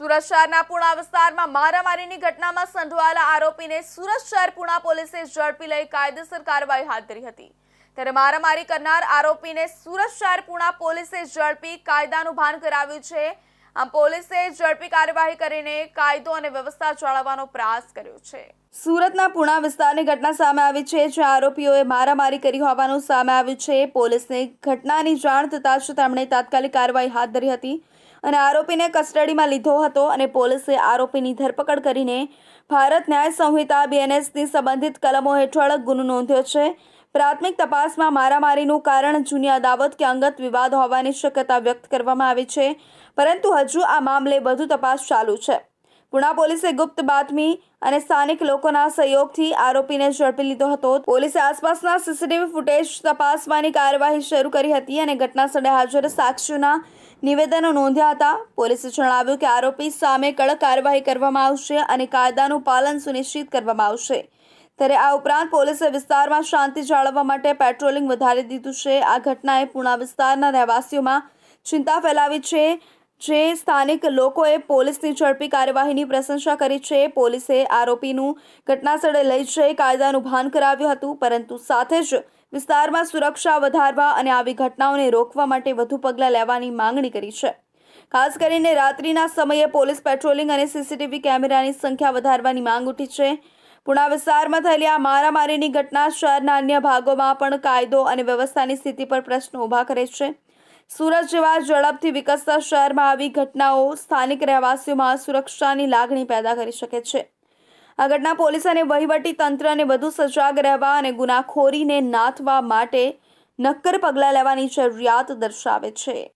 સુરત શહેરના પુણા વિસ્તારમાં મારામારીની ઘટનામાં સંડોવાયેલા આરોપીને સુરત શહેર પુણા પોલીસે ઝડપી લઈ કાયદેસર કાર્યવાહી હાથ ધરી હતી. ત્યારે મારામારી કરનાર આરોપીને સુરત શહેર પુણા પોલીસે ઝડપી કાયદાનું ભાન કરાવ્યું છે. આમ પોલીસે ઝડપી કાર્યવાહી કરીને કાયદો અને વ્યવસ્થા જાળવવાનો પ્રયાસ કર્યો છે. સુરતના પુણા વિસ્તારની ઘટના સામે આવી છે, જ્યાં આરોપીઓએ મારામારી કરી હોવાનું સામે આવ્યું છે. પોલીસને ઘટનાની જાણ થતાં જ તેમણે તાત્કાલિક કાર્યવાહી હાથ ધરી હતી. અને આરોપીને કસ્ટડીમાં લીધો હતો અને પોલીસે આરોપીની ધરપકડ કરીને ભારત ન્યાય સંહિતા બીએનએસની સંબંધિત કલમો હેઠળ ગુનો નોંધ્યો છે. પ્રાથમિક તપાસમાં મારામારીનું કારણ જૂની અદાવત કે અંગત વિવાદ હોવાની શક્યતા વ્યક્ત કરવામાં આવી છે, પરંતુ હજુ આ મામલે વધુ તપાસ ચાલુ છે. પુણા પોલીસે ગુપ્ત બાતમી અને સ્થાનિક લોકોના સહયોગથી આરોપીને ઝડપી લીધો હતો. પોલીસે આસપાસના સીસીટીવી ફૂટેજ તપાસવાની કાર્યવાહી શરૂ કરી હતી અને ઘટના સ્થળે હાજર સાક્ષીઓના નિવેદનો નોંધ્યા હતા. પોલીસે જણાવ્યું કે આરોપી સામે કડક કાર્યવાહી કરવામાં આવશે અને કાયદાનું પાલન સુનિશ્ચિત કરવામાં આવશે. ત્યારે આ ઉપરાંત પોલીસે વિસ્તારમાં શાંતિ જાળવવા માટે પેટ્રોલિંગ વધારી દીધું છે. આ ઘટનાએ પુણા વિસ્તારના રહેવાસીઓમાં ચિંતા ફેલાવી છે. જે સ્થાનિક લોકોએ પોલીસની ઝડપી કાર્યવાહીની પ્રશંસા કરી છે. પોલીસે આરોપીનું ઘટનાસ્થળે લઈ જઈ કાયદાનું ભાન કરાવ્યું હતું, પરંતુ સાથે જ વિસ્તારમાં સુરક્ષા વધારવા અને આવી ઘટનાઓને રોકવા માટે વધુ પગલાં લેવાની માંગણી કરી છે. ખાસ કરીને રાત્રિના સમયે પોલીસ પેટ્રોલિંગ અને સીસીટીવી કેમેરાની સંખ્યા વધારવાની માંગ ઉઠી છે. પુણા વિસ્તારમાં થયેલી આ મારામારીની ઘટના શહેરના અન્ય ભાગોમાં પણ કાયદો અને વ્યવસ્થાની સ્થિતિ પર પ્રશ્નો ઊભા કરે છે. સુરત જેવા ઝડપથી વિકસતા શહેરમાં આવી ઘટનાઓ સ્થાનિક રહેવાસીઓમાં સુરક્ષાની લાગણી પેદા કરી શકે છે. આ ઘટના પોલીસ અને વહીવટી તંત્રને વધુ સજાગ રહેવા અને ગુનાખોરીને નાથવા માટે નક્કર પગલાં લેવાની જરૂરિયાત દર્શાવે છે.